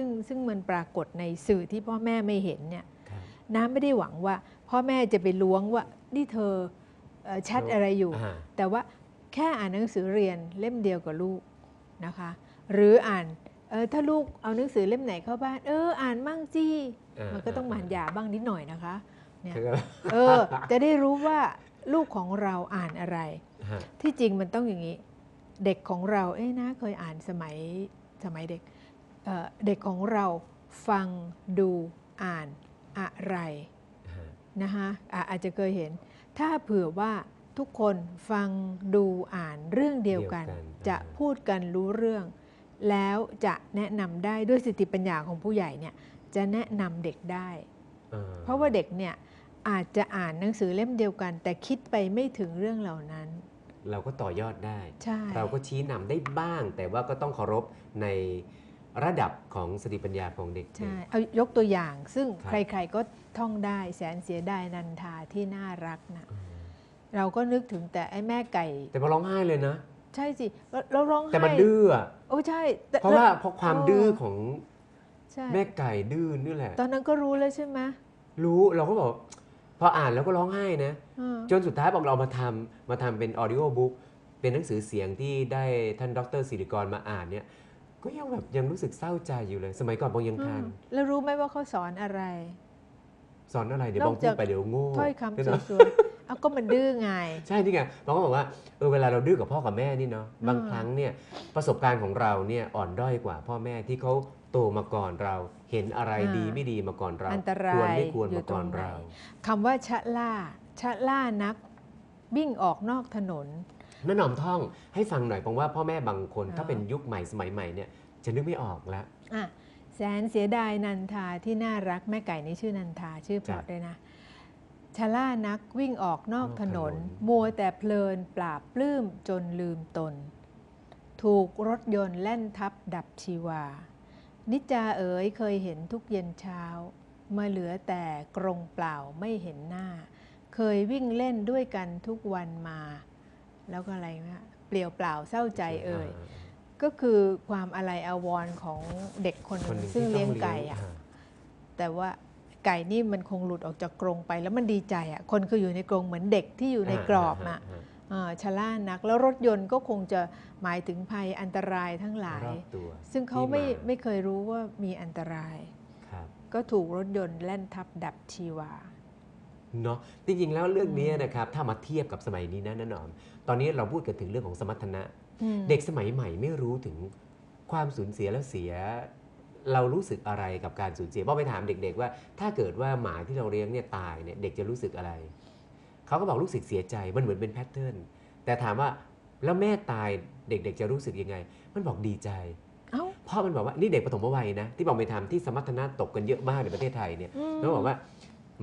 ซึ่งซึ่งมันปรากฏในสื่อที่พ่อแม่ไม่เห็นเนี่ยครับน้ำไม่ได้หวังว่า พ่อแม่จะไปล้วงว่านี่เธอเอ่อแชทอะไรอยู่อ่าแต่ว่าแค่อ่านหนังสือเรียนเล่มเดียวกับลูกนะคะ หรืออ่านเออถ้าลูกเอาหนังสือเล่มไหนเข้าบ้าน เอออ่านมั่งจีอ่ามันก็ต้องหมานยาบ้างนิดหน่อยนะคะเนี่ยคือเออจะได้รู้ว่าลูกของเราอ่านอะไรฮะที่จริงมันต้องอย่างนี้ เด็กของเราเอ้ยนะเคยอ่านสมัยสมัยเด็ก เอ่อเด็กของเราฟังดูอ่านอะไรฮะนะคะอะอาจจะเคยเห็น ถ้าเผื่อว่าทุกคนฟังดูอ่านเรื่องเดียวกัน จะพูดกันรู้เรื่อง แล้วจะแนะนำได้ด้วยสติปัญญาของผู้ใหญ่เนี่ยจะแนะนำเด็กได้อ่าเพราะว่าเด็กเนี่ยอาจจะอ่านหนังสือเล่มเดียวกัน แต่คิดไปไม่ถึงเรื่องเหล่านั้น เราก็ต่อยอดได้ใช่เราก็ชี้นำได้บ้าง แต่ว่าก็ต้องเคารพใน ระดับของสติปัญญาของเด็กใช่เอายกตัวอย่างซึ่งครับใครๆก็ท่องได้แสนเสียดายนันทาที่น่ารักนะอืมเราก็นึกถึงแต่ไอ้แม่ไก่ แต่พอร้องไห้เลยนะ ใช่สิแล้วแล้วร้องไห้แต่มันดื้ออะโอ้ใช่แต่เพราะว่าแล้วเพราะความโอ้ดื้อของใช่แม่ไก่ดื้อนี่แหละ ตอนนั้นก็รู้แล้วใช่ไหมรู้เราก็บอกพออ่านแล้วก็ร้องไห้นะอ่าจนสุดท้ายบอกเรามาทำมาทำเป็นออดิโอบุ๊กเป็นหนังสือเสียงที่ได้ท่านดรศิริกรมาอ่านเนี่ย ก็ยังแบบยังรู้สึกเศร้าใจอยู่เลย สมัยก่อนบองยังทันอืมแล้วรู้ไหมว่าเขาสอนอะไร สอนอะไรเดี๋ยวนอกบองพูจาดกไปเดี๋ยวโง่ถ้อยคำใช่ไหมสวยๆเอาก็มันดื้อไง ใช่ที่ไงบองก็บอกว่าเออเวลาเราดื้อกับพ่อกับแม่นี่เนาะบางอ่าครั้งเนี่ยประสบการณ์ของเราเนี่ยอ่อนด้อยกว่าพ่อแม่ที่เขาโตมาก่อนเราเห็นอะไรดีไม่ดีมาก่อนเราอันตราควรยไม่ควรอยู่มาตรก่อนงไหนเราคำว่าชะล่าชะล่านักวิ่งออกนอกถนน น้าหนอมท่องให้ฟังหน่อยเพราะว่าพ่อแม่บางคนอ๋อถ้าเป็นยุคใหม่สมัยใหม่เนี่ยจะนึกไม่ออกแล้วอะแสนเสียดายนันทาที่น่ารักแม่ไก่นี่ชื่อนันทาชื่อเพราะจ้ะด้วยนะชะล่านักวิ่งออกนอกนอกถนนถนน มัวแต่เพลินปราบปลื้มจนลืมตน ถูกรถยนต์แล่นทับดับชีวา นิจจาเอ๋ยเคยเห็นทุกเย็นเช้ามาเหลือแต่กรงเปล่าไม่เห็นหน้า เคยวิ่งเล่นด้วยกันทุกวันมา แล้วก็อะไรนะเปลี่ยวเปล่าเศร้าใจเอ่ยาก็คือความอะไรอาวรณ์ของเด็กคนหคนนึ่หนึ่งงซึ่งที่เลี้ยงต้องไก่อะาแต่ว่าไก่นี่มันคงหลุดออกจากกรงไป แล้วมันดีใจอะคนคืออยู่ในกรงเหมือนเด็กที่อยู่ในกรอบอะาเอ่อชะล่านัก แล้วรถยนต์ก็คงจะหมายถึงภัยอันตรายทั้งหลายรอบตัวซึ่งเขาไม่ที่ไม่เคยรู้ว่ามีอันตรายครับก็ถูกรถยนต์แล่นทับดับชีวาเนาะจริงๆแล้วเรื่องนี้อืมนะครับถ้ามาเทียบกับสมัยนี้นะน้าหนอม ตอนนี้เราพูดกันถึงเรื่องของสมรรถนะอืมเด็กสมัยใหม่ไม่รู้ถึงความสูญเสียแล้วเสีย เรารู้สึกอะไรกับการสูญเสียพอไปถามเด็ก ๆ ว่า ถ้าเกิดว่าหมาที่เราเลี้ยงเนี่ยตายเนี่ยเด็กจะรู้สึกอะไรเขาก็บอกรู้สึกเสียใจมันเหมือนเป็นแพทเทิร์นแต่ถามว่าแล้วแม่ตายเด็กๆ จะรู้สึกยังไง มันบอกดีใจเอ้าพ่อมันบอกว่านี่เด็กปฐมวัยนะ ที่บอกไปทำที่สมรรถนะตกกันเยอะมากในประเทศไทยเนี่ยอืมแล้วบอกว่า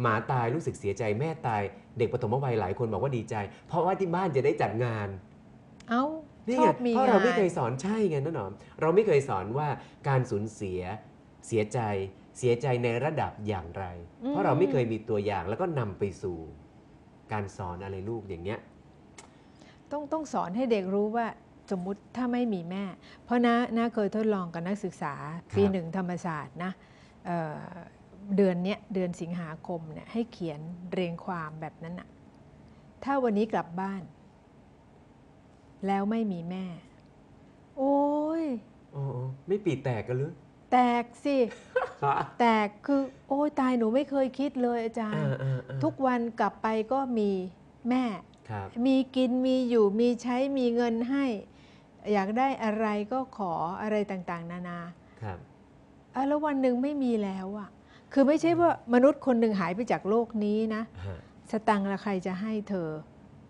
หมาตายรู้สึกเสียใจแม่ตาย เด็กปฐมวัยหลายคนบอกว่าดีใจ เพราะว่าที่บ้านจะได้จัดงาน เอ้านี่ชไงอบมีเพราะเรางาไม่เคยนสอนใช่ไงน้าหนอม เราไม่เคยสอนว่าการสูญเสียเสียใจเสียใจในระดับอย่างไร เพราะเราไม่เคยมีตัวอย่างแล้วก็นำไปสู่ การสอนอะไรลูกอย่างเงี้ยต้องต้องสอนให้เด็กรู้ว่าสมมุติถ้าไม่มีแม่ เพราะน้าน้าเคยทดลองกับนักศึกษาปีครับหนึ่งธรรมศาสตร์นะ เอ่อเดือนเนี้ยเดือนสิงหาคมเนี่ยให้เขียนเรียงความแบบนั้นอะถ้าวันนี้กลับบ้าน แล้วไม่มีแม่ โอ้ยอ๋อไม่ปีแตกกันหรือ แตกสิ แตกคือโอ้ยตายหนูไม่เคยคิดเลยอาจารย์อ่าอ่าอ่าทุกวันกลับไปก็มีแม่ครับมีกินมีอยู่มีใช้มีเงินให้ อยากได้อะไรก็ขออะไรต่างๆ นานา ครับอะแล้ววันหนึ่งไม่มีแล้วอะ คือไม่ใช่ว่ามนุษย์คนหนึ่งหายไปจากโลกนี้นะฮะสตังค์ละใครจะให้เธอ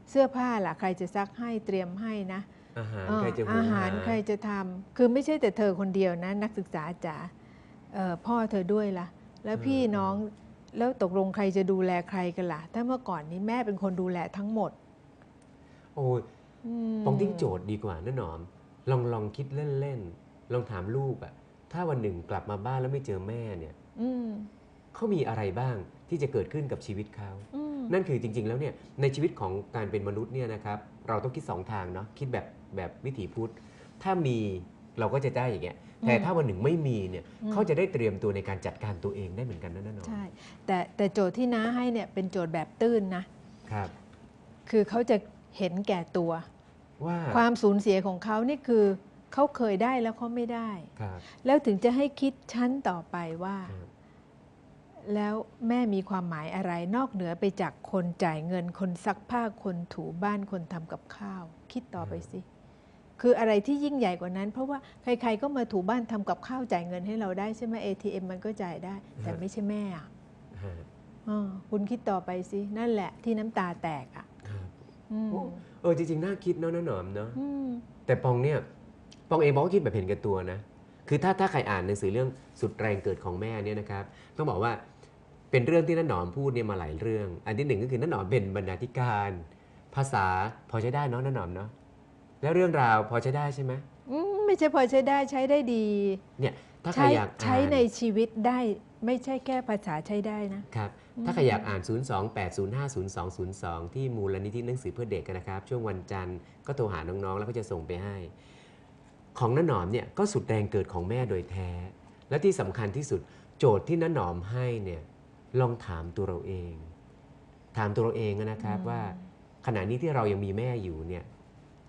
เสื้อผ้าล่ะใครจะซักให้เตรียมให้นะอาหารเอ่อใครจะหุงอาหารใครจะทำคือไม่ใช่แต่เธอคนเดียวนะ นักศึกษาจ๋าเอ่อพ่อเธอด้วยล่ะ แล้วพี่น้องแล้วตกลงใครจะดูแลใครกันล่ะ ถ้าเมื่อก่อนนี้แม่เป็นคนดูแลทั้งหมด โอ้ยมปองทิ้งโจทย์ดีกว่านะหนอม ลองลองคิดเล่นๆลองถามลูกอะถ้าวันหนึ่งกลับมาบ้านแล้วไม่เจอแม่เนี่ยอืม เขามีอะไรบ้างที่จะเกิดขึ้นกับชีวิตเขาอืมนั่นคือจริง ๆ แล้วเนี่ยในชีวิตของการเป็นมนุษย์เนี่ยนะครับเราต้องคิดสองทางเนาะคิดแบบแบบวิถีพุทธ ถ้ามีเราก็จะได้อย่างเงี้ยแต่อืมถ้าวันหนึ่งไม่มีเนี่ยอืมเขาจะได้เตรียมตัวในการจัดการตัวเองได้เหมือนกันนะนั่นหนอใช่แต่แต่โจทย์ที่น้าให้เนี่ยเป็นโจทย์แบบตื้นนะครับ คือเขาจะเห็นแก่ตัวว่าความสูญเสียของเขานี่คือเขาเคยได้แล้วเขาไม่ได้ครับแล้วถึงจะให้คิดชั้นต่อไปว่าครับ แล้วแม่มีความหมายอะไรนอกเหนือไปจากคนจ่ายเงินคนซักผ้าคนถูบ้านคนทำกับข้าว คิดต่อไปสิ คืออะไรที่ยิ่งใหญ่กว่านั้น เพราะว่าใครๆก็มาถูบ้านทำกับข้าวจ่ายเงินให้เราได้ใช่ไหม ATM มันก็จ่ายได้ แต่ไม่ใช่แม่อะฮะอ้อคุณคิดต่อไปสิ นั่นแหละที่น้ำตาแตกอะครับอืมโอ้เออจริงๆน่าคิดเนาะน้าหนอมเนาะอืมแต่ปองเนี่ยปองเองปองก็คิดแบบเห็นแก่ตัวนะคือถ้าถ้าใครอ่านหนังสือเรื่องสุดแรงเกิดของแม่เนี่ยนะครับ ต้องบอกว่า เป็นเรื่องที่น้าหนอมพูดเนี่ยมาหลายเรื่อง อันที่หนึ่งก็คือน้าหนอมเป็นบรรณาธิการ ภาษาพอใช้ได้เนาะน้าหนอมเนาะแล้วเรื่องราวพอใช้ได้ใช่ไหมอืมไม่ใช่พอใช้ได้ใช้ได้ดีเนี่ยถ้าใครใช้อยากอ่าน ใช้ในชีวิตได้ไม่ใช่แค่ภาษาใช้ได้นะ ครับ ถ้าใครอยากอ่าน 028050202 ที่มูลนิธิหนังสือเพื่อเด็กนะครับ ช่วงวันจันทร์ก็โทรหาน้อง ๆ แล้วก็จะส่งไปให้ ของน้าหนอมเนี่ยก็สุดแรงเกิดของแม่โดยแท้ และที่สำคัญที่สุดโจทย์ที่น้าหนอมให้เนี่ย ลองถามตัวเราเอง ถามตัวเราเองนะครับอืมว่าขณะนี้ที่เรายังมีแม่อยู่เนี่ย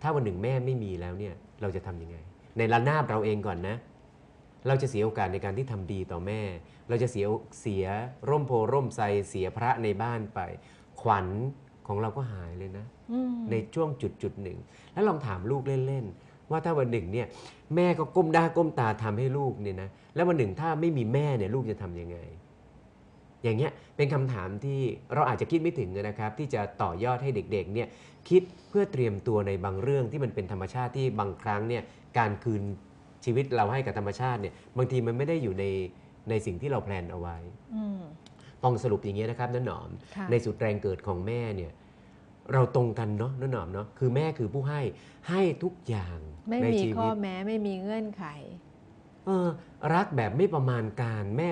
ถ้าวันหนึ่งแม่ไม่มีแล้วเนี่ยเราจะทำยังไง ในระนาบเราเองก่อนนะ เราจะเสียโอกาสในการที่ทำดีต่อแม่ เราจะเสียเสียร่มโพร่มไทรเสียพระในบ้านไป ขวัญของเราก็หายเลยนะอืมในช่วงจุดจุดหนึ่ง แล้วลองถามลูกเล่นๆว่าถ้าวันหนึ่งเนี่ยแม่ก็ก้มหน้าก้มตาทำให้ลูกเนี่ยนะแล้ววันหนึ่งถ้าไม่มีแม่เนี่ยลูกจะทำยังไง อย่างเงี้ยเป็นคำถามที่เราอาจจะคิดไม่ถึงนะครับ ที่จะต่อยอดให้เด็กๆเนี่ยคิดเพื่อเตรียมตัวในบางเรื่องที่มันเป็นธรรมชาติที่บางครั้งเนี่ยการคืนชีวิตเราให้กับธรรมชาติเนี่ยบางทีมันไม่ได้อยู่ในในสิ่งที่เราแพลนเอาไว้อืมปองสรุปอย่างเงี้ยนะครับน้าหนอมค่ะในสุดแรงเกิดของแม่เนี่ยเราตรงกันเนาะน้าหนอมเนาะคือแม่คือผู้ให้ให้ทุกอย่างไม่ในมีชีข้อวิตแม้ไม่มีเงื่อนไข เออรักแบบไม่ประมาณการแม่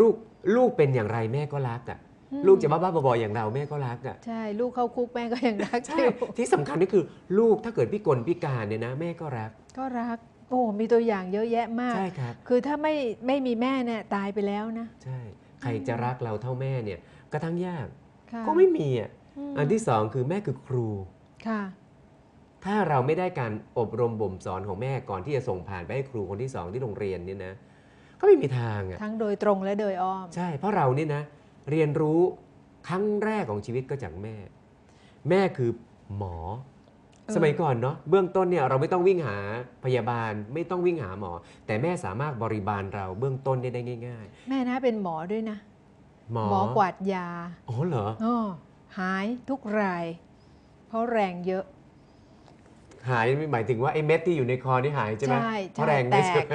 ลูก ลูกเป็นอย่างไรแม่ก็รักอะ่ะอืมลูกจะบ้าๆบอๆอย่างเราแม่ก็รักอะ่ะใช่ลูกเข้าคุกแม่ก็ยังรักอใช่ยู่ที่สำคัญก็คือลูกถ้าเกิดพิกลพิการเนี่ยนะแม่ก็รัก ก็รักโอ้มีตัวอย่างเยอะแยะมากใช่ครับคือถ้าไม่ไม่มีแม่เนี่ยตายไปแล้วนะ ใช่ใครจะรักเราเท่าแม่เนี่ยก็ทั้งยากค่ะก็ไม่มีอะมอันที่สองคือแม่คือครูค่ะถ้าเราไม่ได้การอบรมบ่มสอนของแม่ก่อนที่จะส่งผ่านไปให้ครูคนที่สองที่โรงเรียนเนี่ยนะ ก็ไม่มีทางอะทั้งโดยตรงและโดยอ้อม ใช่ เพราะเรานี่นะ เรียนรู้ครั้งแรกของชีวิตก็จากแม่ แม่คือหมอเออสมัยก่อนเนาะเบื้องต้นเนี่ยเราไม่ต้องวิ่งหาพยาบาลไม่ต้องวิ่งหาหมอ แต่แม่สามารถบริบาลเราเบื้องต้นได้ได้ง่ายแม่นะเป็นหมอด้วยนะๆหมอหมอกวาดยาอ๋อเหรออ๋อหายทุกราย เพราะแรงเยอะ หายหมายถึงว่าไอ้เม็ดที่อยู่ในคอนี่หายใช่ไหมใช่เพราะใช่แรงแตไม่ใช่ก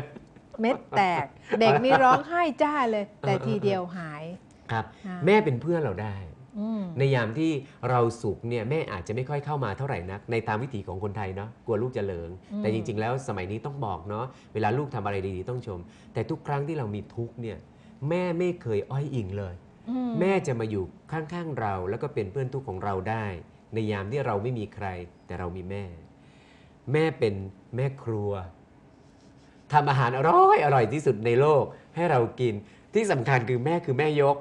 เม็ดแตก เด็กนี่ร้องไห้จ้าเลย แต่ทีเดียวหายครับอ่าแม่เป็นเพื่อนเราได้อืมในยามที่เราสุขเนี่ยแม่อาจจะไม่ค่อยเข้ามาเท่าไหร่นัก ในตามวิถีของคนไทยเนาะกลัวลูกจะเหลิงอืมแต่จริง ๆ แล้วสมัยนี้ต้องบอกเนาะเวลาลูกทำอะไรดีๆต้องชม แต่ทุกครั้งที่เรามีทุกข์เนี่ยแม่ไม่เคยอ้อยอิงเลยอืแม่จะมาอยู่ข้างๆเรา แล้วก็เป็นเพื่อนทุกข์ของเราได้ ในยามที่เราไม่มีใคร แต่เรามีแม่ แม่เป็นแม่ครัว ทำอาหารอร่อยอร่อยที่สุดในโลกให้เรากินที่สำคัญคือแม่คือแม่ยก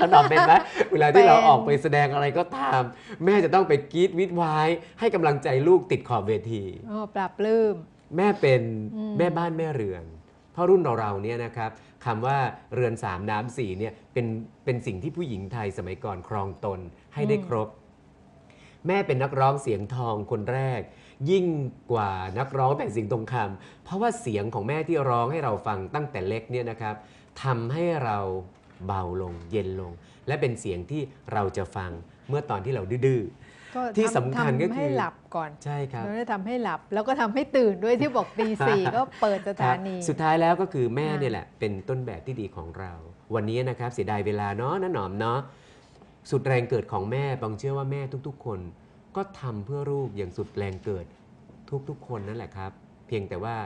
นั่นหรอเป็นไหมเวลาที่เราออกไปแสดงอะไรก็ตาม แม่จะต้องไปกรีดวิดวายให้กำลังใจลูกติดขอบเวทีอ๋อปรับปลื้ม แม่เป็นอืม แม่บ้านแม่เรือนเพราะรุ่นเราๆเนี่ยนะครับคำว่าเรือนสามน้ำสี่เนี่ยเป็นเป็นสิ่งที่ผู้หญิงไทยสมัยก่อนครองตนให้ได้ครบ แม่เป็นนักร้องเสียงทองคนแรก ยิ่งกว่านักร้องแต่งสิงตรงคำเพราะว่าเสียงของแม่ที่ร้องให้เราฟังตั้งแต่เล็กเนี่ยนะครับทำให้เราเบาลงเย็นลง และเป็นเสียงที่เราจะฟังเมื่อตอนที่เราดื้อก็ที่ทำสำคัญก็ทำคือให้หลับก่อนๆใช่ครับแล้วได้ทำให้หลับแล้วก็ทำให้ตื่นด้วยที่บอกตีสี่ก็เปิดสถานีครับสุดท้ายแล้วก็คือแม่ค่ะเนี่ยแหละ เป็นต้นแบบที่ดีของเรา วันนี้นะครับเสียดายเวลาเนาะน้าหนอมเนาะสุดแรงเกิดของแม่บางเชื่อว่าแม่ทุก ๆ คน ก็ทำเพื่อลูกอย่างสุดแรงเกิดทุกๆ คนนั่นแหละครับ เพียงแต่ว่า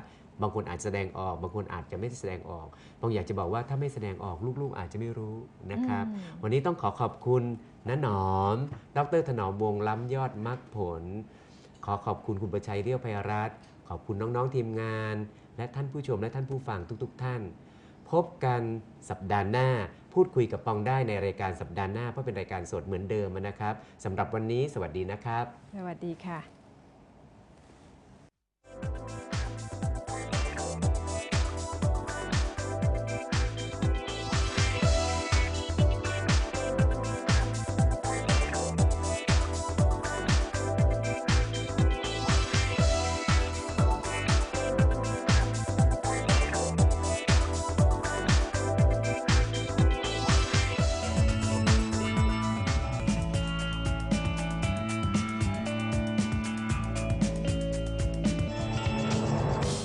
บางคนอาจแสดงออกบางคนอาจจะไม่แสดงออกบางอยากจะบอกว่าถ้าไม่แสดงออกลูกๆอาจจะไม่รู้นะครับอืมวันนี้ต้องขอขอบคุณน้าหนอม ดรถนอมวงศ์ล้ำยอดมรรคผล ขอขอบคุณคุณประชัยเรียวภัยรัตน์ขอบคุณน้องๆทีมงาน และท่านผู้ชมและท่านผู้ฟังทุก ๆ ท่าน พบกันสัปดาห์หน้า พูดคุยกับปองได้ในรายการสัปดาห์หน้าเพราะเป็นรายการสดเหมือนเดิมนะครับสำหรับวันนี้สวัสดีนะครับ สวัสดีค่ะ